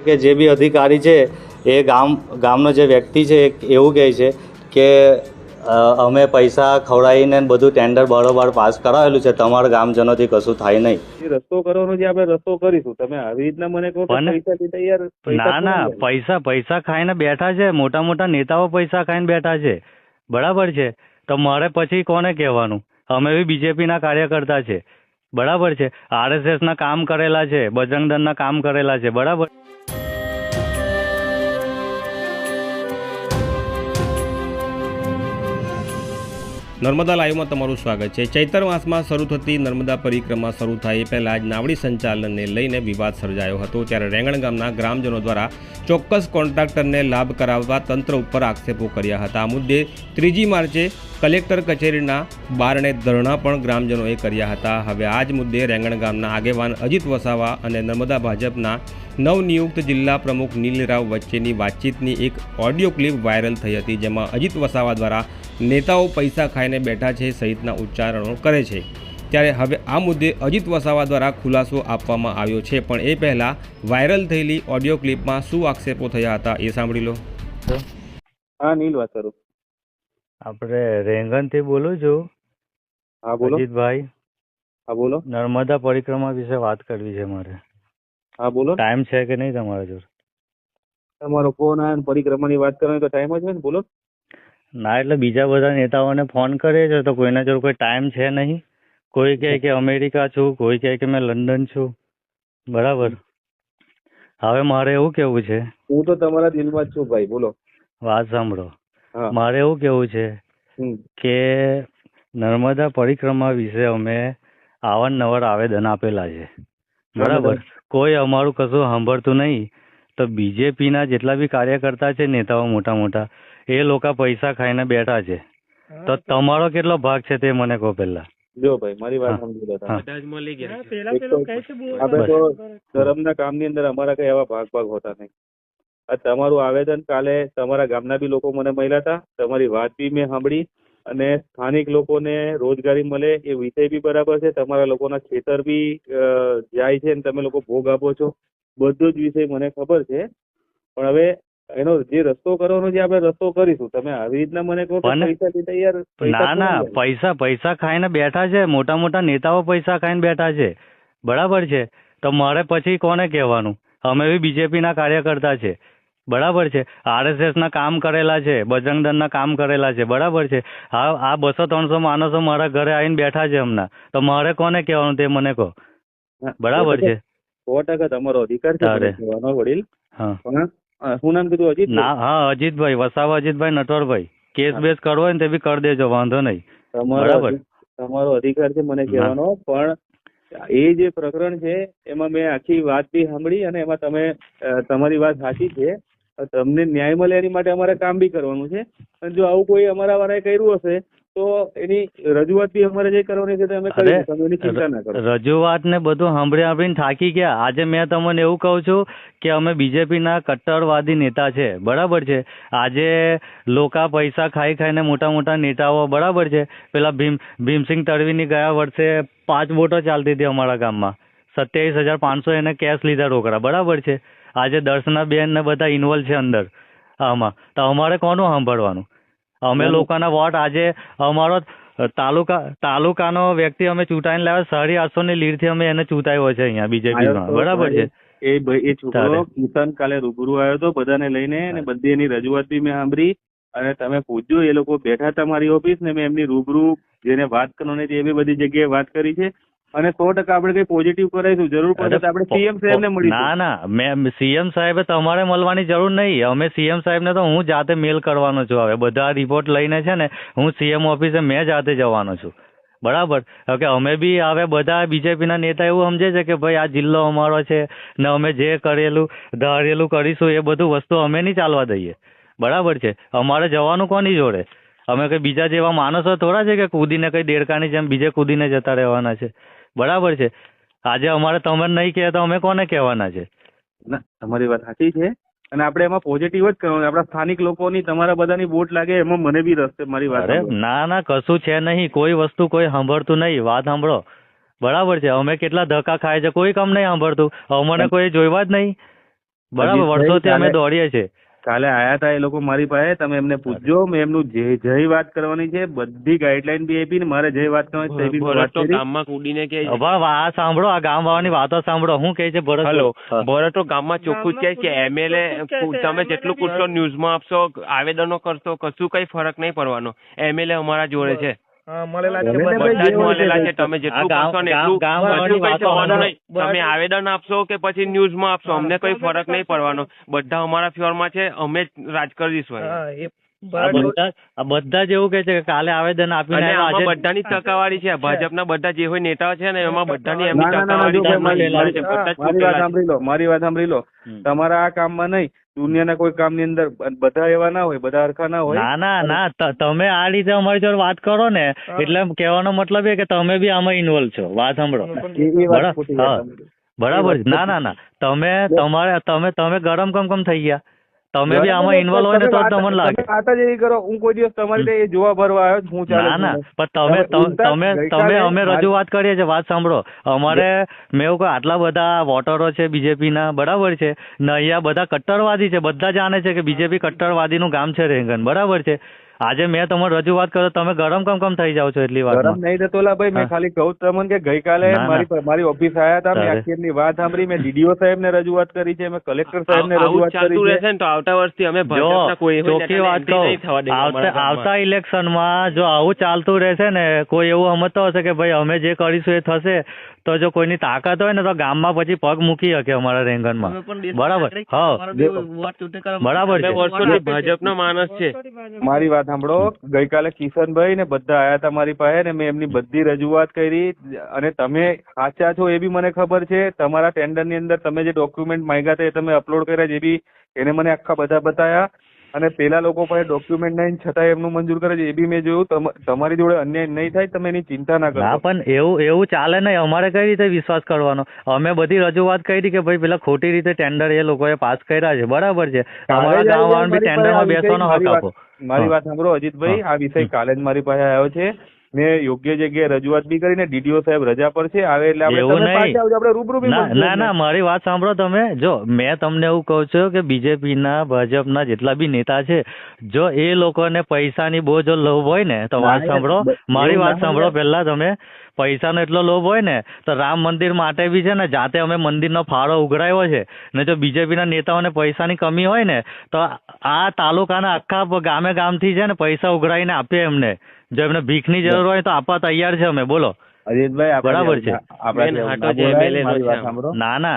કે જે બી અધિકારી છે એ ગામ ગામનો જે વ્યક્તિ છે એ એવું કહે છે કે અમે પૈસા ખવડાવીને બધું ટેન્ડર બરોબર પાસ કરાવેલું છે તમારા ગામજનોથી કશું થાય નહીં. રસ્તો કરવાનો જે આપણે રસ્તો કરીશું. તમે આવી રીતના મને કહો પૈસા ના ના કોણ પૈસા પૈસા ખાઈને બેઠા છે મોટા મોટા નેતાઓ પૈસા ખાઈને બેઠા છે. બરાબર છે? તો મારે પછી કોને કહેવાનું? અમે બી બીજેપીના કાર્યકર્તા છે. બરાબર છે. આરએસએસ ના કામ કરેલા છે બજરંગ દળના કામ કરેલા છે બરાબર? નર્મદા લાઈવમાં તમારું સ્વાગત છે. ચૈતર માસમાં શરૂ થતી નર્મદા પરિક્રમા શરૂ થાય એ પહેલાં જ નાવડી સંચાલનને લઈને વિવાદ સર્જાયો હતો. ત્યારે રેંગણ ગામના ગ્રામજનો દ્વારા ચોક્કસ કોન્ટ્રાક્ટરને લાભ કરાવવા તંત્ર ઉપર આક્ષેપો કર્યા હતા. આ મુદ્દે ત્રીજી માર્ચે કલેક્ટર કચેરીના બારણે ધરણા પણ ગ્રામજનોએ કર્યા હતા. હવે આ જ મુદ્દે રેંગણ ગામના આગેવાન અજીત વસાવા અને નર્મદા ભાજપના નવનિયુક્ત જિલ્લા પ્રમુખ નીલરાવ વચ્ચેની વાતચીતની એક ઓડિયો ક્લિપ વાયરલ થઈ હતી, જેમાં અજીત વસાવા દ્વારા નેતાઓ પૈસા ખાઈને બેઠા છે સહિતના ઉચ્ચારણો કરે છે. ત્યારે હવે આ મુદ્દે અજીત વસાવા દ્વારા ખુલાસો આપવામાં આવ્યો છે પણ એ પહેલાં વાયરલ થયેલી ઓડિયો ક્લિપમાં શું આક્ષેપો થયા હતા એ સાંભળી લો. હા નીલ વાત કરું આપણે રેંગણથી બોલું છું. હા બોલો. અજીતભાઈ. હા બોલો. નર્મદા પરિક્રમા વિશે વાત કરવી છે મારે. હા બોલો. ટાઈમ છે કે નહીં તમારા જોડે? તમારો ફોન આવ્યો ને પરિક્રમાની વાત કરવાની તો ટાઈમ જ હોય ને બોલો. ના એટલે બીજા બધા નેતાઓને ફોન કરે છે તો કોઈના જોડે કોઈ ટાઈમ છે નહીં. કોઈ કહે કે અમેરિકા છું કોઈ કહે કે મેં લંડન છું. બરાબર. હવે મારે એવું કેવું છે? હું તો તમારા દિલમાં જ છું ભાઈ બોલો. વાત સાંભળો. મારે એવું કેવું છે કે નર્મદા પરિક્રમા વિશે અમે અવારનવાર આવેદન આપેલા છે. બરાબર. કોઈ અમારું કશું સાંભળતું નહીં. તો બીજેપીના જેટલા બી કાર્યકર્તા છે નેતાઓ મોટા મોટા એ લોકો પૈસા ખાઈને બેઠા છે. તો તમારો કેટલો ભાગ છે તે મને કહો પહેલા. જો ભાઈ મારી વાત. સમજી લો આપણે તો ધર્મના કામની અંદર અમારા કઈ એવા ભાગ ભાગ હોતા નહીં. આ તમારું આવેદન કાલે તમારા ગામના બી લોકો મને મળ્યા હતા. તમારી વાત બી મેં સાંભળી અને સ્થાનિક લોકોને રોજગારી મળે એ વિષય બી બરાબર છે. તમારા લોકોના ખેતર બી જાય છે અને તમે લોકો ભોગ આપો છો. બધો જ વિષય મને ખબર છે. પણ હવે એનો જે રસ્તો કરવાનો જે આપણે રસ્તો કરીશું. તમે આવી રીતના મને કહો પૈસા ના ના પૈસા પૈસા ખાઈને બેઠા છે મોટા મોટા નેતાઓ પૈસા ખાઈને બેઠા છે. બરાબર છે? તો મારે પછી કોને કહેવાનું? અમે બી બીજેપીના કાર્યકર્તા છે. બરાબર છે? આરએસએસ ના કામ કરેલા છે બજરંગ દળના કામ કરેલા છે બરાબર છે? આ આ બસો ત્રણસો માણસો મારા ઘરે આવીને બેઠા છે હમણાં. તો મારે કોને કહેવાનું તે મને કહો? બરાબર છે? સો ટકા તમારો અધિકાર છે કહેવાનો વડીલ. હા. શું નામ કીધું અજીત ના હા અજીતભાઈ વસાવા અજીતભાઈ નટવરભાઈ. કેસ બેસ કરવો હોય ને તે બી કરી દેજો વાંધો નહીં. તમારો બરાબર. તમારો અધિકાર છે મને કહેવાનો પણ એ જે પ્રકરણ છે એમાં મેં આખી વાત બી સાંભળી અને એમાં તમે તમારી વાત સાચી છે. તમને ન્યાય મળે એની માટે અમારે કામ બી કરવાનું છે. અને જો આવું કોઈ અમારા વાળાએ કર્યું હશે તો એની રજૂઆત બી અમારે જે કરવાની છે અમે અરે, તમે એની ચિંતા ના કરો. રજૂઆત ને બધું સાંભળી સાંભળીને થાકી ગયા. આજે મેં તમને એવું કહું છું કે અમે બીજેપીના કટ્ટરવાદી નેતા છે. બરાબર છે? આજે લોકા પૈસા ખાઈ ખાઈને મોટા મોટા નેતાઓ બરાબર છે? પેલા ભીમ ભીમસિંહ તડવીની ગયા વર્ષે પાંચ બોટો ચાલતી હતી અમારા ગામમાં. સત્યાવીસ હજાર પાંચસો એને કેશ લીધા રોકડા બરાબર છે? આજે દર્શના બેન ને બધા ઇન્વોલ્વ છે અંદર આમાં. તો અમારે કોનું સાંભળવાનું? અમે લોકોના વોટ આજે અમારો તાલુકા તાલુકાનો વ્યક્તિ અમે ચૂંટાઈને લાવ્યા સાડી આઠસો ની લીડથી અમે એને ચૂંટાયો છે અહીંયા બીજેપીમાં. બરાબર છે? એ ભાઈ એ છોકરો. કિશન કાલે રૂબરૂ આવ્યો હતો બધાને લઈને અને બધી એની રજૂઆત બી મેં સાંભળી અને તમે પૂછજો એ લોકો બેઠા હતા મારી ઓફિસ ને મેં એમની રૂબરૂ જેને વાત કરવાની હતી એ બધી જગ્યાએ વાત કરી છે. અને સો ટકા આપણે કઈ પોઝિટિવ કરાવીશું જરૂર પડે તો આપણે સીએમ સાહેબને મળીશું. ના ના મેં સીએમ સાહેબ તમારે મળવાની જરૂર નહીં. અમે સીએમ સાહેબને તો હું જાતે મેલ કરવાનો છું હવે. બધા રિપોર્ટ લઈને છે ને હું સીએમ ઓફિસે મેં જાતે જવાનો છું. બરાબર? કે અમે બી હવે બધા બીજેપીના નેતા એવું સમજે છે કે ભાઈ આ જિલ્લો અમારો છે ને અમે જે કરેલું ધારેલું કરીશું એ બધું વસ્તુ અમે નહીં ચાલવા દઈએ. બરાબર છે? અમારે જવાનું કોની જોડે? અમે કઈ બીજા જેવા માણસો થોડા છે કે કૂદીને કઈ દેડકાની જેમ બીજે કૂદીને જતા રહેવાના છે? બરાબર છે. આજે અમારે તમે નહીં કહે તો અમે કોને કહેવાના છે? ના તમારી વાત સાચી છે. અને આપણે એમાં પોઝિટિવ જ કરવાનું આપણા સ્થાનિક લોકોની તમારા બધાની બોટ લાગે એમાં મને બી છે મારી વાત અરે ના ના કશું છે નહીં. કોઈ વસ્તુ કોઈ સાંભળતું નહીં. વાત સાંભળો. બરાબર છે. અમે કેટલા ધક્કા ખાય છે. કોઈ કામ નહીં સાંભળતું. અમને કોઈ જોઈવા જ નહીં. બરાબર વર્ષોથી અમે દોડીએ છીએ. કાલે આયા હતા એ લોકો મારી પાસે તમે એમને પૂછજો મેં એમનું જે જય વાત કરવાની છે બધી ગાઈડલાઈન બી આપી ને મારે જય વાત કરવાની છે તે બી ભરત તો ગામમાં કૂદીને કે આ સાંભળો આ ગામ વાળાની વાતો સાંભળો હું કહે છે ભરત હલો. ભરત તો ગામમાં ચોખ્ખું જ કહે છે એમએલએ તમે જેટલું પૂછશો ન્યૂઝમાં આપશો આવેદનો કરશો કશું કઈ ફરક નહીં પડવાનો. એમએલએ અમારા જોડે છે. બધા જ મળેલા છે. તમે જેટલું કરશો ને એટલું બધું કઈ થવાનું નહીં. તમે આવેદન આપશો કે પછી ન્યૂઝમાં આપશો? અમને કોઈ ફરક નહીં પડવાનો. બધા અમારા ફ્યોરમાં છે અમે જ રાજ કરી દઈશું અહીં. આ બધા આ બધા જ એવું કહે છે કે કાલે આવેદન આમાં આજે બધાની ટકાવારી છે. ભાજપના બધા જે હોય નેતાઓ છે ને એમાં બધાની એમની ટકાવારી છે, મારી- વાત સાંભળી લો મારી વાત સાંભળી લો. તમારા આ કામમાં નહીં. દુનિયાના કોઈ કામની અંદર બધા એવા ના હોય બધા હરખા ના હોય. ના ના ના તમે આ રીતે અમારી જોડે વાત કરો ને એટલે કહેવાનો મતલબ એ કે તમે બી આમાં ઇન્વોલ્વ છો. વાત સાંભળો. બરાબર? ના ના ના. તમે તમારે તમે તમે ગરમ કમ કમ થઈ ગયા. તમે બી આમાં ઇન્વોલ્વ હોય ને તો તમે તમને લાગે. વાત જ એવી કરો હું કોઈ દિવસ તમારી એ જોવા ભરવા આવ્યો હું ચાલે ના ના. પણ તમે તમે તમે અમે રજૂઆત કરીએ છીએ વાત સાંભળો. અમારે મેં એવું કહ્યું આટલા બધા વોટરો છે બીજેપીના બરાબર છે. ને અહીંયા બધા કટ્ટરવાદી છે બધા જાણે છે કે બીજેપી કટ્ટરવાદીનું ગામ છે રેંગન બરાબર છે. આજે મેં તમને રજૂઆત કરો તમે ગરમ કમ કમ થઈ જાવ છો એટલી ગરમ નહીં થતો લા ભાઈ મેં ખાલી કહું તમને કે ગઈકાલે ના, ના. મારી મારી ઓફિસ આયા હતા મેં. આખી વાત સાંભળી મેં ડીડીઓ સાહેબને રજૂઆત કરી છે મેં કલેક્ટર સાહેબ ને રજૂઆત ચાલતું કરી રહેશે છે ને તો આવતા વર્ષથી અમે ભાજપના કોઈ ચોખ્ખી વાત કહું. આવતા ઇલેક્શનમાં જો આવું ચાલતું રહેશે ને કોઈ એવું સમજતો હશે કે ભાઈ અમે જે કરીશું એ થશે તો જો કોઈની તાકાત હોય ને તો ગામમાં પછી પગ મૂકી શકે અમારા રેંગનમાં બરાબર. હા. બરાબર વર્ષોથી ભાજપના માણસ છે. મારી વાત સાંભળો. ગઈકાલે કિશનભાઈ ને બધા આયા હતા મારી પાસે ને મેં એમની બધી રજૂઆત કરી અને તમે સાચા છો એ બી મને ખબર છે. તમારા ટેન્ડરની અંદર તમે જે ડોક્યુમેન્ટ માંગ્યા હતા એ તમે અપલોડ કર્યા જે બી એને મને આખા બધા બતાયા. અને પેલા લોકો પાસે ડોક્યુમેન્ટ નહીં છતાં એમનું મંજૂર કરે છે એ બી મેં જોયું. તમ- તમારી જોડે અન્યાય નહીં થાય તમે એની ચિંતા ના કરો પણ એવું એવું ચાલે નહીં. અમારે કઈ રીતે વિશ્વાસ કરવાનો? અમે બધી રજૂઆત કરી કે ભાઈ પેલા ખોટી રીતે ટેન્ડર એ લોકોએ પાસ કર્યા છે. બરાબર છે. અમારા ગામ આવી બી ટેન્ડરમાં બેસવાનો હક આપો. મારી વાત સાંભળો અજીતભાઈ. આ વિષય કાલે જ મારી પાસે આવ્યો છે. મેં યોગ્ય જગ્યાએ રજૂઆત બી કરીને ડીડીઓ સાહેબ રજા પર છે આવે એટલે આપણે આપણે રૂબરૂ બી ના ના ના મારી વાત સાંભળો તમે. જો મેં તમને એવું કહું છું કે બીજેપીના ભાજપના જેટલા બી નેતા છે જો એ લોકોને પૈસાની બહુ જો લોભ હોય ને તો વાત સાંભળો. મારી વાત સાંભળો પહેલા તમે. પૈસાનો એટલો લોભ હોય ને તો રામ મંદિર માટે બી છે ને જાતે અમે મંદિરનો ફાળો ઉઘરાવ્યો છે. ને જો બીજેપીના નેતાઓને પૈસાની કમી હોય ને તો આ તાલુકાના આખા ગામે ગામથી છે ને પૈસા ઉઘરાવીને આપીએ એમને. જો એમને ભીખની જરૂર હોય તો આપવા તૈયાર છે અમે બોલો. અજીતભાઈ બરાબર છે. ના નો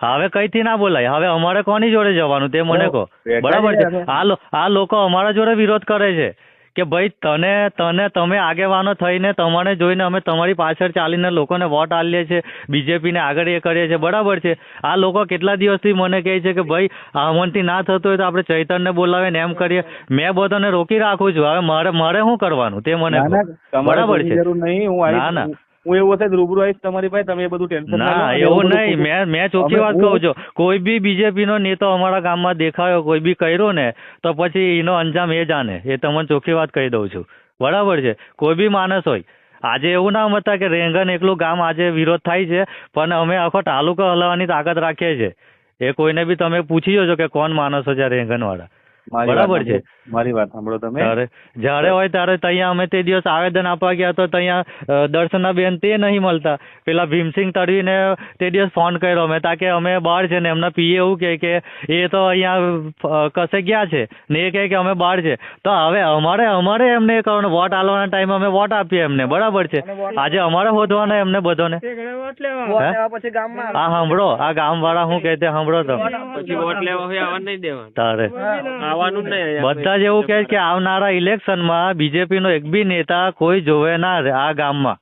હવે હવે કઈથી ના બોલાય? હવે અમારે કોની જોડે જવાનું? તે મને કહો. બરાબર છે. આ લોકો અમારા જોડે વિરોધ કરે છે. કે ભાઈ તને તને તમે આગેવાનો થઈને તમારે જોઈને અમે તમારી પાછળ ચાલીને લોકોને વોટ આલીએ છીએ બીજેપીને આગળ એ કરીએ છીએ બરાબર છે? આ લોકો કેટલા દિવસથી મને કહે છે કે ભાઈ આમનથી ના થતું હોય તો આપણે ચૈતનને બોલાવીને એમ કરીએ. મેં બધાને રોકી રાખું છું. હવે મારે મારે શું કરવાનું? તે મને ના. ના બરાબર છે? નહીં. હું ના, ના. હું- એવું હશે રૂબરૂ આવીશ તમારી પાસે તમે એ બધું ટેન્શન ના એવું નહીં. મેં મેં ચોખ્ખી વાત કહું છું. કોઈ બી બીજેપીનો નેતા અમારા ગામમાં દેખાયો કોઈ બી કર્યો ને તો પછી એનો અંજામ એ જાણે. એ તમને ચોખ્ખી વાત કહી દઉં છું. બરાબર છે? કોઈ બી માણસ હોય. આજે એવું ના મતા કે રેંગન એકલું ગામ આજે વિરોધ થાય છે પણ અમે આખો તાલુકો હલાવવાની તાકાત રાખીએ છીએ. એ કોઈને બી તમે પૂછી જોજો કે કોણ માણસો છે રેંગન વાળા બરાબર છે. મારી વાત સાંભળો તમે. જ્યારે હોય ત્યારે ત્યાં અમે તે દિવસ આવેદન આપવા ગયા તો ત્યાં દર્શનાબેન તે નહીં મળતા. પેલા ભીમસિંહ તડવીને તે દિવસ ફોન કર્યો અમે તાકે અમે બહાર છે ને એમના પીએ એવું કહે કે એ તો અહીંયા કશે ગયા છે ને એ કહે કે અમે બહાર છે. તો હવે અમારે અમારે એમને વોટ આલવાના ટાઈમે અમે વોટ આપીએ એમને બરાબર છે. આજે અમારે હોદવાના એમને બધાને. આ સાંભળો. આ ગામ વાળા શું કહે તે. સાંભળો તમે પછી વોટ લેવા હોય આવવા નહીં દેવાનું. તારે. આવવાનું નહીં બધા જ એવું કહે છે કે આવનારા ઇલેક્શનમાં બીજેપીનો એક બી નેતા કોઈ જોવે ના રે આ ગામમાં.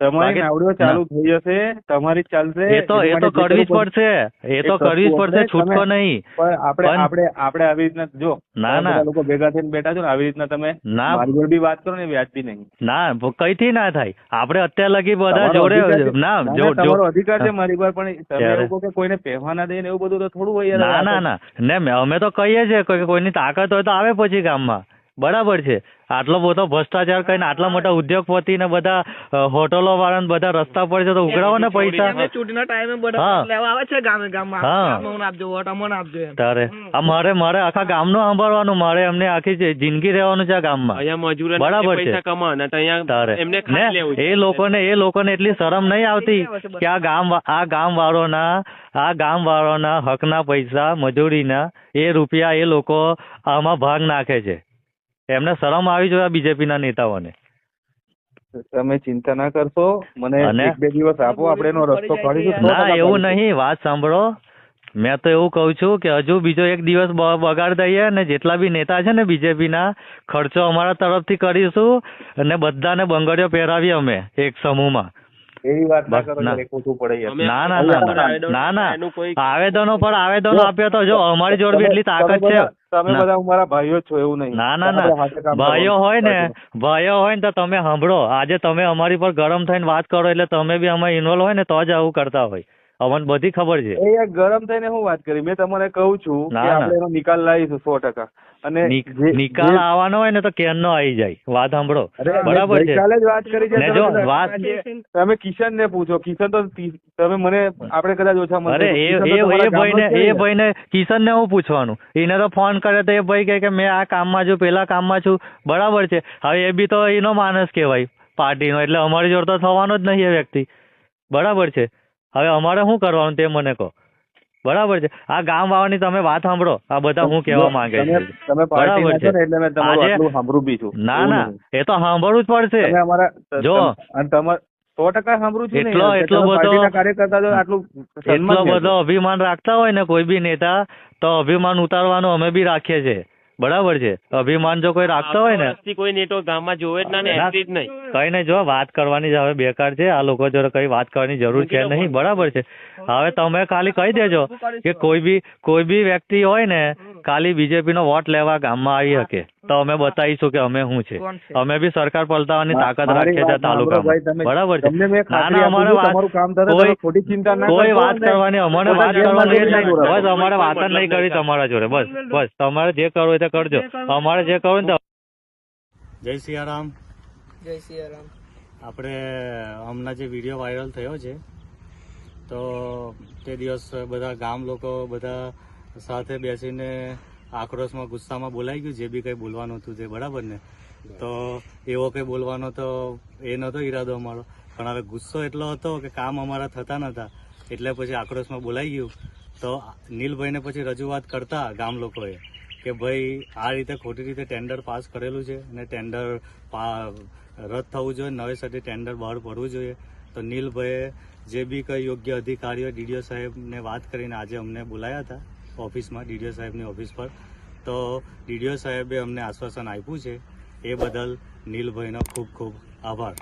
તમારી નાવડીઓ ચાલુ થઈ જશે તમારી ચાલશે એ તો એ તો કરવી જ પડશે. એ તો કરવી જ પડશે. છૂટકો નહીં. પણ આપણે આપણે આપણે આવી રીતના જો ના, ના. લોકો ભેગા થઈને બેઠા છો ને આવી રીતના તમે ના. મારી જોડે બી વાત કરો ને વ્યાજબી નહીં. ના કઈ કઈથી ના થાય? આપણે અત્યાર લગી બધા જોડે ના જો તમારો અધિકાર છે મારી પર પણ તમે લોકો કે કોઈને પહેવા ના દે ને એવું બધું તો થોડું હોય ના ના ના. ને અમે તો કહીએ છીએ કે કોઈની તાકાત હોય તો આવે પછી ગામમાં. બરાબર છે. આટલો બધો ભ્રષ્ટાચાર કરીને આટલા મોટા ઉદ્યોગપતિ ને બધા હોટલો વાળા ને બધા રસ્તા પર છે તો ઉઘરાવો ને પૈસા. ચૂંટણીના ટાઈમે બધા લેવા આવે છે ગામે ગામમાં. હા. ગામમાં મને આપજો વોટ અમને આપજો તારે. આ મારે મારે આખા ગામનું સાંભળવાનું મારે એમને આખી જિંદગી રહેવાનું છે આ ગામમાં. અહીંયા મજૂરો બરાબર છે. તારે. એમને ને. એ લોકોને એ લોકોને એટલી શરમ નહીં આવતી કે આ ગામ આ ગામ વાળોના આ ગામ વાળોના હકના પૈસા મજૂરીના એ રૂપિયા એ લોકો આમાં ભાગ નાખે છે. એમને શરમ આવી જોઈએ બીજેપી ના નેતાઓને. તમે ચિંતા ના કરશો મને એક બે દિવસ આપો આપણે એનો રસ્તો કાઢીશું ના એવું. નહીં વાત સાંભળો. મેં તો એવું કહું છું કે હજુ બીજો એક દિવસ બગાડ દઈએ અને જેટલા બી નેતા છે ને બીજેપીના ખર્ચો અમારા તરફથી કરીશું અને બધાને બંગડીઓ પહેરાવીએ અમે એક સમૂહમાં. એવી વાત ના કરો ના. યાર, પડે ના ના ના ના આવેદનો- ના ના. એનું કોઈ આવેદનો પર આવેદનો આપ્યો તો જો અમારી જોડે બી એટલી તાકાત છે. તમે બધા અમારા ભાઈઓ છો એવું નહીં. ના ના ના. ભાઈઓ હોય ને ભાઈઓ હોય ને તો તમે સાંભળો. આજે તમે અમારી પર ગરમ થઈને વાત કરો એટલે તમે બી અમારે ઇન્વોલ્વ હોય ને તો જ આવું કરતા હોય. અમને બધી ખબર છે. એ યાર ગરમ થઈને હું વાત કરી મેં તમને કહું છું કે ના, ના. આપણે એનો નિકાલ લાવીશું સો ટકા. અને નિકાલ આવવાનો હોય ને તો કેનનો આવી જાય. વાત સાંભળો. બરાબર છે. કાલે જ વાત કરી છે તમે જો વાત તમે કિશન. ને પૂછો કિશન તો તમે મને આપણે કદાચ ઓછા. અરે એ કિશન એ એ ભાઈને કિશન જ ને. હું પૂછવાનું. એને તો ફોન કરે તો એ ભાઈ કહે કે મેં આ કામમાં છું પેલા કામમાં છું. બરાબર છે. હવે એ બી તો એનો માણસ કહેવાય પાર્ટીનો. એટલે અમારી જોડે તો થવાનો જ નહીં એ વ્યક્તિ. બરાબર છે. હવે અમારે શું કરવાનું તે મને કહો. બરાબર છે. આ ગામ વાળાની તમે વાત સાંભળો. આ બધા હું કહેવા માંગે તમે બરાબર છે. એટલે મેં તમારું આટલું સાંભળું બી છું. ના ના. એ તો સાંભળવું જ પડશે. અમારા જો. અને તમાર સો ટકા સાંભળું છું એટલો- એટલો બધો- કાર્યકર્તા આટલું એટલો બધો અભિમાન રાખતા હોય ને કોઈ બી નેતા તો અભિમાન ઉતારવાનું અમે બી રાખીએ છીએ. બરાબર છે. અભિમાન જો કોઈ રાખતા હોય ને કોઈ નેટો ગામમાં જોવે જ ના ને. જ નહીં. કઈ નહીં જો વાત કરવાની જ હવે બેકાર છે. આ લોકો જોડે કઈ વાત કરવાની જરૂર છે નહીં. બરાબર છે. હવે તમે ખાલી કહી દેજો કે કોઈ બી કોઈ બી વ્યક્તિ હોય ને ખાલી બીજેપી નો વોટ લેવા ગામમાં આવી શકે. તો અમે બતાવીશું કે અમે શું છે. અમે બી સરકાર પલટાવાની તાકાત રાખીએ છીએ તાલુકામાં. બરાબર છે. ના ના અમારે વાત કોઈ તમે ખોટી ચિંતા ના કોઈ વાત કરવાની અમારે વાત કરવાની બસ અમારે વાત જ નહીં કરવી તમારા જોડે. બસ બસ તમારે જે કરવું હોય તે કરજો. અમારે જે કરવું ને જય સિયારામ. જય સિયારામ. આપણે હમણાં જે વીડિયો વાયરલ થયો છે તો તે દિવસ બધા ગામ લોકો બધા સાથે બેસીને આક્રોશમાં, ગુસ્સામાં બોલાઈ ગયું, જે બી કંઈ બોલવાનું હતું તે બરાબર ને? તો એવો કંઈ બોલવાનો તો એ નહોતો ઈરાદો અમારો. પણ હવે ગુસ્સો એટલો હતો કે કામ અમારા થતા નહોતા એટલે પછી આક્રોશમાં બોલાઈ ગયું. તો નીલભાઈને પછી રજૂઆત કરતા ગામ લોકોએ કે ભાઈ, આ રીતે ખોટી રીતે ટેન્ડર પાસ કરેલું છે અને ટેન્ડર રદ થવું જોઈએ નવેસરથી ટેન્ડર બહાર પડવું જોઈએ. તો નીલભાઈએ જે બી કંઈ યોગ્ય અધિકારીઓ, ડીડીઓ સાહેબને વાત કરીને આજે અમને બોલાયા હતા. ઓફિસમાં ડીડીઓ સાહેબની ઓફિસ પર. તો ડીડીઓ સાહેબે અમને આશ્વાસન આપ્યું છે. એ બદલ નીલભાઈનો ખૂબ ખૂબ આભાર.